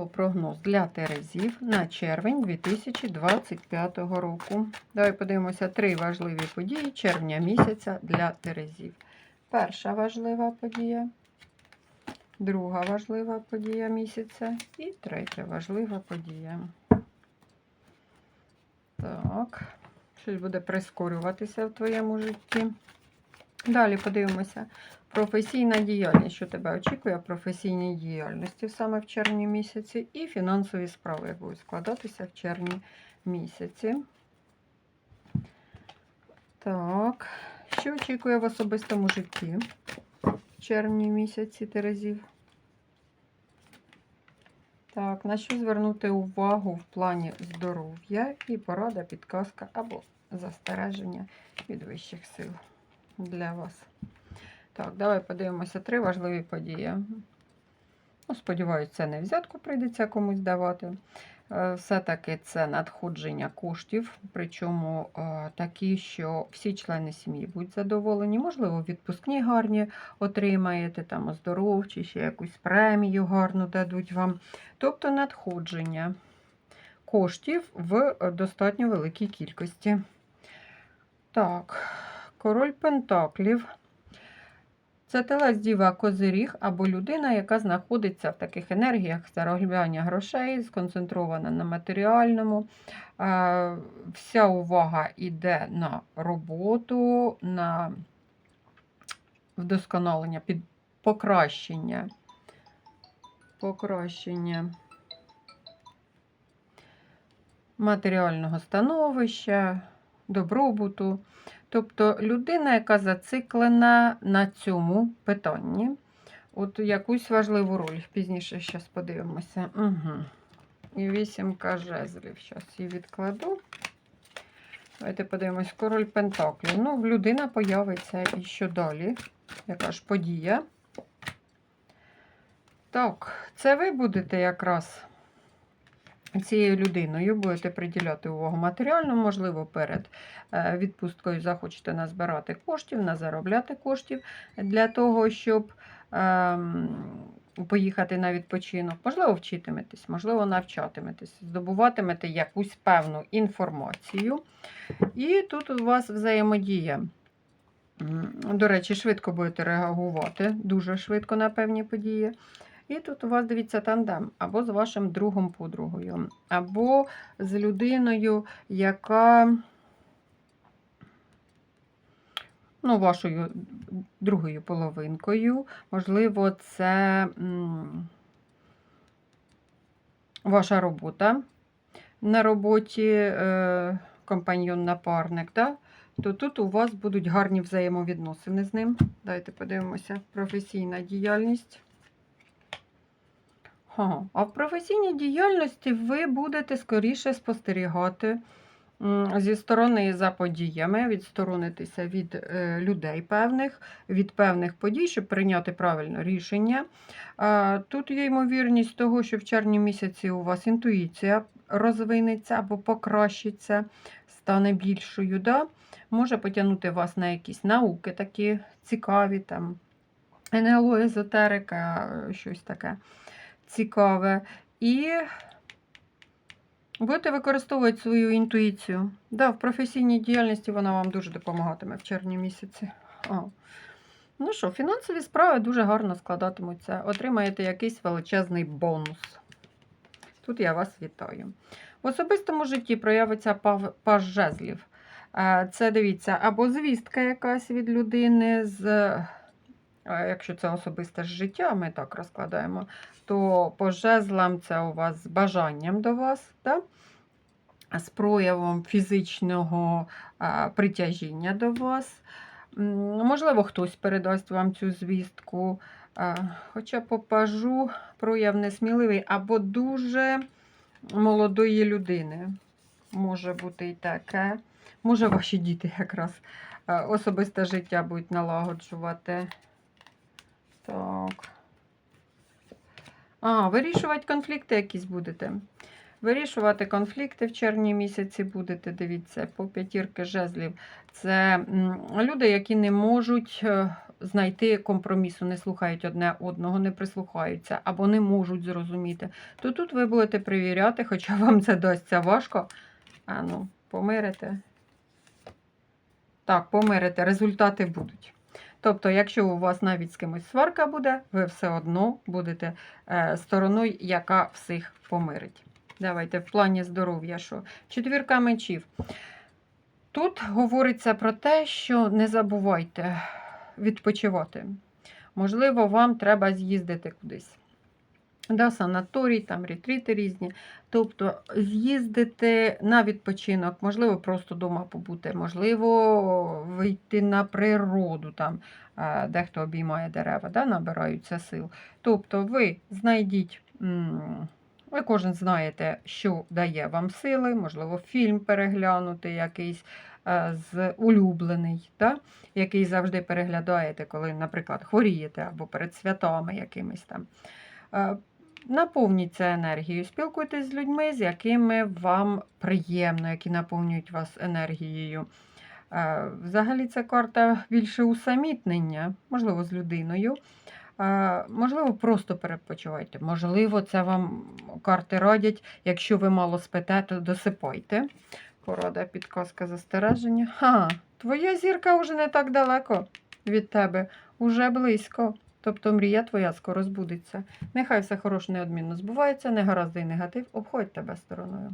Про прогноз для Терезів на червень 2025 року. Давай подивимося три важливі події червня місяця для Терезів. Перша важлива подія, друга важлива подія місяця і третя важлива подія. Так, щось буде прискорюватися в твоєму житті. Далі подивимося. Професійна діяльність, що тебе очікує професійній діяльності саме в червні місяці, і фінансові справи, як будуть складатися в червні місяці. Так, що очікує в особистому житті в червні місяці Терезів? Так, на що звернути увагу в плані здоров'я і порада, підказка або застереження від вищих сил для вас. Так, давай подивимося три важливі події. Ну, Сподіваюся, це не взятку прийдеться комусь давати. Е, Все-таки це надходження коштів, причому е, такі, що всі члени сім'ї будуть задоволені. Можливо, відпускні гарні отримаєте, там оздоровчі, ще якусь премію гарну дадуть вам. Тобто надходження коштів в достатньо великій кількості. Так, король Пентаклів. Це телець діва козиріг або людина, яка знаходиться в таких енергіях заробляння грошей, сконцентрована на матеріальному. Вся увага йде на роботу, на вдосконалення, під покращення. Покращення матеріального становища, добробуту. Тобто людина, яка зациклена на цьому питанні. От якусь важливу роль. Пізніше зараз подивимося. Угу. І вісімка жезлів. Зараз її відкладу. Давайте подивимось, король Пентаклів. Ну, людина появиться і що далі? Яка ж подія? Так, це ви будете якраз цією людиною будете приділяти увагу матеріально, можливо, перед е, відпусткою захочете назбирати коштів, назаробляти коштів для того, щоб ем, поїхати на відпочинок. Можливо, вчитиметесь, можливо, навчатиметесь, здобуватимете якусь певну інформацію. І тут у вас взаємодія. До речі, швидко будете реагувати, дуже швидко на певні події. І тут у вас дивіться тандем або з вашим другом подругою, або з людиною, яка ну, вашою другою половинкою. Можливо, це ваша робота на роботі, е, компаньйон-напарник. Да? То тут у вас будуть гарні взаємовідносини з ним. Давайте подивимося. Професійна діяльність. А в професійній діяльності ви будете скоріше спостерігати зі сторони за подіями, відсторонитися від е, людей певних, від певних подій, щоб прийняти правильне рішення. Тут є ймовірність того, що в червні місяці у вас інтуїція розвинеться або покращиться, стане більшою. Да? Може потягнути вас на якісь науки такі цікаві, там, НЛО, езотерика, щось таке цікаве. І будете використовувати свою інтуїцію. Да, в професійній діяльності вона вам дуже допомагатиме в червні місяці. А. Ну що, фінансові справи дуже гарно складатимуться. Отримаєте якийсь величезний бонус. Тут я вас вітаю. В особистому житті проявиться паж жезлів. Е, Це дивіться, або звістка якась від людини, з, якщо це особисте життя, ми так розкладаємо, то по жезлам це у вас з бажанням до вас, да? з проявом фізичного притяжіння до вас. Можливо, хтось передасть вам цю звістку. Хоча по пажу прояв несміливий або дуже молодої людини. Може бути і таке. Може, ваші діти якраз особисте життя будуть налагоджувати. Так. А, вирішувати конфлікти якісь будете. Вирішувати конфлікти в червні місяці будете, дивіться, по п'ятірки жезлів. Це люди, які не можуть е, знайти компромісу, не слухають одне одного, не прислухаються або не можуть зрозуміти, то тут ви будете перевіряти, хоча вам це дасться важко. А ну, помирите. Так, помирите, результати будуть. Тобто, якщо у вас навіть з кимось сварка буде, ви все одно будете е, стороною, яка всіх помирить. Давайте в плані здоров'я, що четвірка мечів. Тут говориться про те, що не забувайте відпочивати. Можливо, вам треба з'їздити кудись. Да, санаторій, там ретріти різні. Тобто з'їздити на відпочинок, можливо, просто вдома побути, можливо, вийти на природу, там, е, дехто обіймає дерева, да, набираються сил. Тобто ви знайдіть, ви кожен знаєте, що дає вам сили, можливо, фільм переглянути якийсь е, з улюблений, да, який завжди переглядаєте, коли, наприклад, хворієте або перед святами якимись там. Наповніться енергією, спілкуйтесь з людьми, з якими вам приємно, які наповнюють вас енергією. Е, Взагалі, це карта більше усамітнення, можливо, з людиною. Е, Можливо, просто перепочивайте. Можливо, це вам карти радять. Якщо ви мало спите, то досипайте. Порада, підказка, застереження. Ха, твоя зірка вже не так далеко від тебе, уже близько. Тобто мрія твоя скоро збудеться. Нехай все хороше неодмінно збувається, негаразди і негатив обходь тебе стороною.